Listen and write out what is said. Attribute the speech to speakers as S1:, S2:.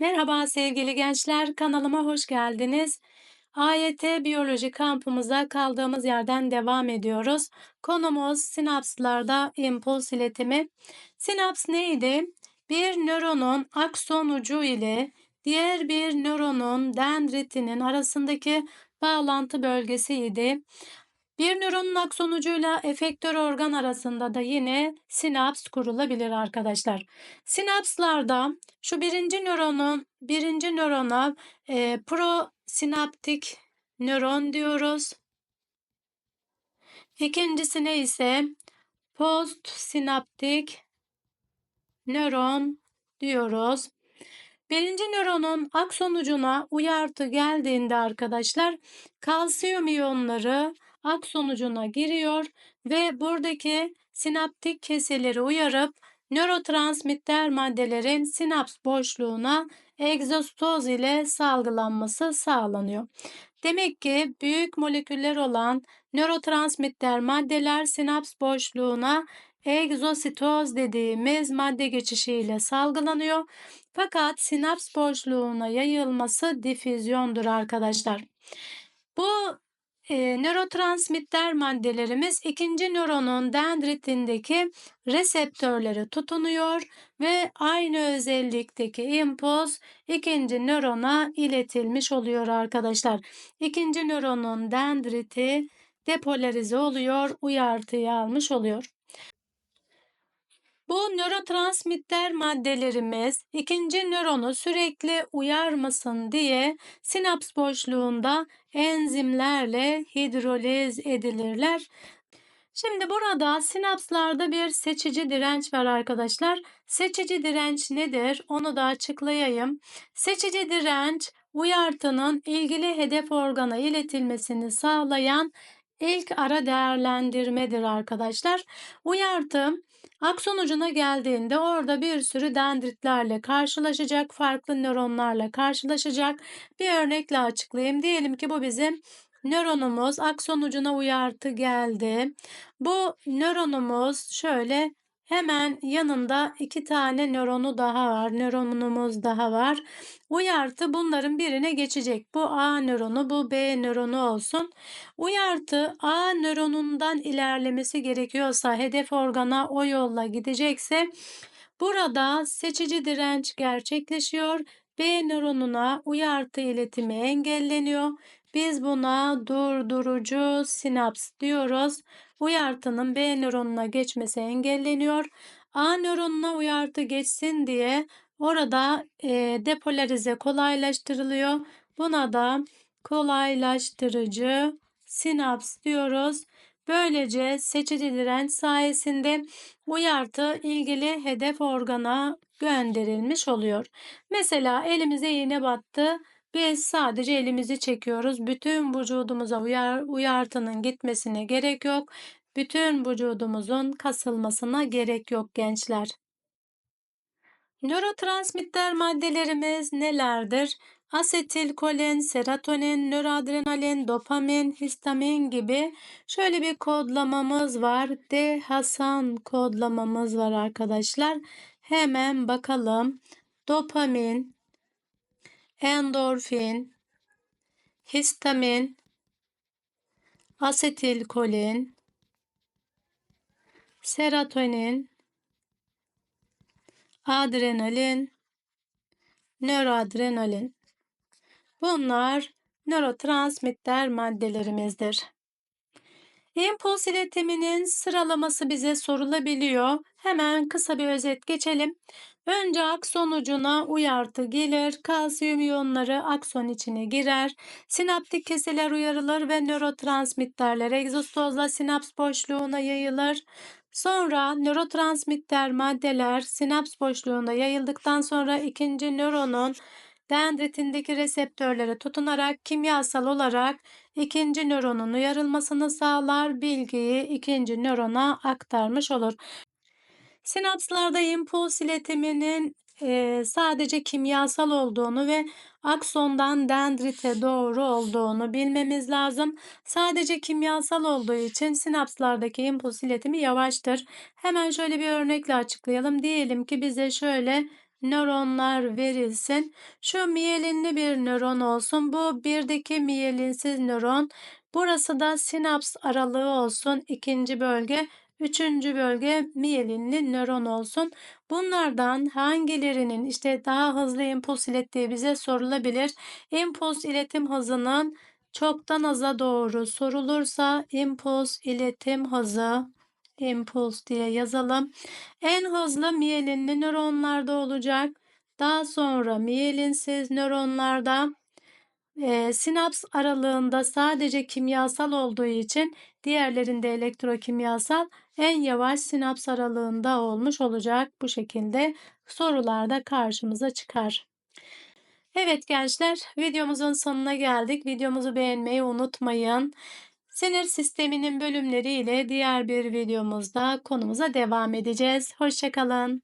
S1: Merhaba sevgili gençler, kanalıma hoş geldiniz. AYT Biyoloji kampımıza kaldığımız yerden devam ediyoruz. Konumuz sinapslarda impuls iletimi. Sinaps neydi? Bir nöronun akson ucu ile diğer bir nöronun dendritinin arasındaki bağlantı bölgesiydi. Bir nöronun akson ucuyla efektör organ arasında da yine sinaps kurulabilir arkadaşlar. Sinapslarda şu birinci nöronun birinci nörona e, prosinaptik nöron diyoruz. İkincisine ise postsinaptik nöron diyoruz. Birinci nöronun akson ucuna uyartı geldiğinde arkadaşlar kalsiyum iyonları akson ucuna giriyor ve buradaki sinaptik keseleri uyarıp nörotransmitter maddelerin sinaps boşluğuna egzostoz ile salgılanması sağlanıyor. Demek ki büyük moleküller olan nörotransmitter maddeler sinaps boşluğuna egzositoz dediğimiz madde geçişiyle salgılanıyor. Fakat sinaps boşluğuna yayılması difüzyondur arkadaşlar. Bu e, nörotransmitter maddelerimiz ikinci nöronun dendritindeki reseptörleri tutunuyor ve aynı özellikteki impuls ikinci nörona iletilmiş oluyor arkadaşlar. İkinci nöronun dendriti depolarize oluyor, uyartıyı almış oluyor. Bu nörotransmitter maddelerimiz ikinci nöronu sürekli uyarmasın diye sinaps boşluğunda enzimlerle hidroliz edilirler. Şimdi burada sinapslarda bir seçici direnç var arkadaşlar. Seçici direnç nedir? Onu da açıklayayım. Seçici direnç uyartının ilgili hedef organa iletilmesini sağlayan ilk ara değerlendirmedir arkadaşlar. Uyartı akson ucuna geldiğinde orada bir sürü dendritlerle karşılaşacak, farklı nöronlarla karşılaşacak. Bir örnekle açıklayayım. Diyelim ki bu bizim nöronumuz akson ucuna uyartı geldi. Bu nöronumuz şöyle Hemen yanında iki tane nöronu daha var. Nöronumuz daha var. Uyartı bunların birine geçecek. Bu A nöronu, bu B nöronu olsun. Uyartı A nöronundan ilerlemesi gerekiyorsa, hedef organa o yolla gidecekse burada seçici direnç gerçekleşiyor. B nöronuna uyartı iletimi engelleniyor. Biz buna durdurucu sinaps diyoruz. Uyartının B nöronuna geçmesi engelleniyor. A nöronuna uyartı geçsin diye orada e, depolarize kolaylaştırılıyor. Buna da kolaylaştırıcı sinaps diyoruz. Böylece seçici direnç sayesinde uyartı ilgili hedef organa gönderilmiş oluyor. Mesela elimize iğne battı. Biz sadece elimizi çekiyoruz. Bütün vücudumuza uyar, uyartının gitmesine gerek yok. Bütün vücudumuzun kasılmasına gerek yok gençler. Nörotransmitter maddelerimiz nelerdir? Asetilkolin, serotonin, nöroadrenalin, dopamin, histamin gibi şöyle bir kodlamamız var. D Hasan kodlamamız var arkadaşlar. Hemen bakalım. Dopamin, endorfin, histamin, asetilkolin, serotonin, adrenalin, nöroadrenalin. Bunlar nörotransmitter maddelerimizdir. İmpuls iletiminin sıralaması bize sorulabiliyor. Hemen kısa bir özet geçelim. Önce akson ucuna uyartı gelir, kalsiyum iyonları akson içine girer, sinaptik keseler uyarılır ve nörotransmitterler egzostozla sinaps boşluğuna yayılır. Sonra nörotransmitter maddeler sinaps boşluğunda yayıldıktan sonra ikinci nöronun dendritindeki reseptörlere tutunarak kimyasal olarak ikinci nöronun uyarılmasını sağlar, bilgiyi ikinci nörona aktarmış olur. Sinapslarda impuls iletiminin e, sadece kimyasal olduğunu ve aksondan dendrite doğru olduğunu bilmemiz lazım. Sadece kimyasal olduğu için sinapslardaki impuls iletimi yavaştır. Hemen şöyle bir örnekle açıklayalım. Diyelim ki bize şöyle nöronlar verilsin. Şu miyelinli bir nöron olsun. Bu birdeki miyelinsiz nöron. Burası da sinaps aralığı olsun. ikinci bölge. Üçüncü bölge miyelinli nöron olsun. Bunlardan hangilerinin işte daha hızlı impuls ilettiği bize sorulabilir. İmpuls iletim hızının çoktan aza doğru sorulursa impuls iletim hızı impuls diye yazalım. En hızlı miyelinli nöronlarda olacak. Daha sonra miyelinsiz nöronlarda e, sinaps aralığında sadece kimyasal olduğu için diğerlerinde elektrokimyasal en yavaş sinaps aralığında olmuş olacak. Bu şekilde sorularda karşımıza çıkar. Evet gençler videomuzun sonuna geldik. Videomuzu beğenmeyi unutmayın. Sinir sisteminin bölümleri ile diğer bir videomuzda konumuza devam edeceğiz. Hoşçakalın.